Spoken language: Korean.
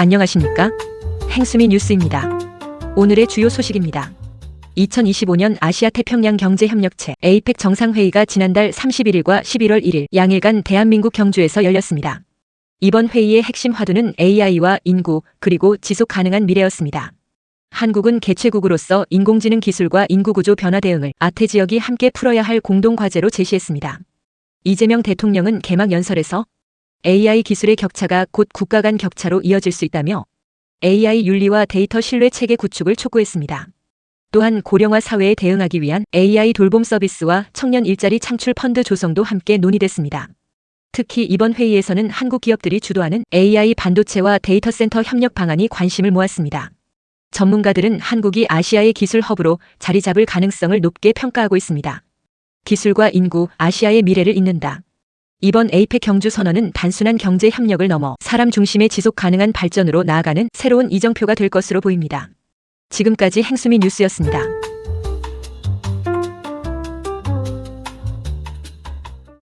안녕하십니까? 행수미 뉴스입니다. 오늘의 주요 소식입니다. 2025년 아시아 태평양 경제협력체 에이펙 정상회의가 지난달 31일과 11월 1일 양일간 대한민국 경주에서 열렸습니다. 이번 회의의 핵심 화두는 AI와 인구 그리고 지속 가능한 미래였습니다. 한국은 개최국으로서 인공지능 기술과 인구구조 변화 대응을 아태 지역이 함께 풀어야 할 공동 과제로 제시했습니다. 이재명 대통령은 개막 연설에서 AI 기술의 격차가 곧 국가 간 격차로 이어질 수 있다며 AI 윤리와 데이터 신뢰 체계 구축을 촉구했습니다. 또한 고령화 사회에 대응하기 위한 AI 돌봄 서비스와 청년 일자리 창출 펀드 조성도 함께 논의됐습니다. 특히 이번 회의에서는 한국 기업들이 주도하는 AI 반도체와 데이터 센터 협력 방안이 관심을 모았습니다. 전문가들은 한국이 아시아의 기술 허브로 자리 잡을 가능성을 높게 평가하고 있습니다. 기술과 인구, 아시아의 미래를 잇는다. 이번 에이펙 경주 선언은 단순한 경제 협력을 넘어 사람 중심의 지속 가능한 발전으로 나아가는 새로운 이정표가 될 것으로 보입니다. 지금까지 행수미 뉴스였습니다.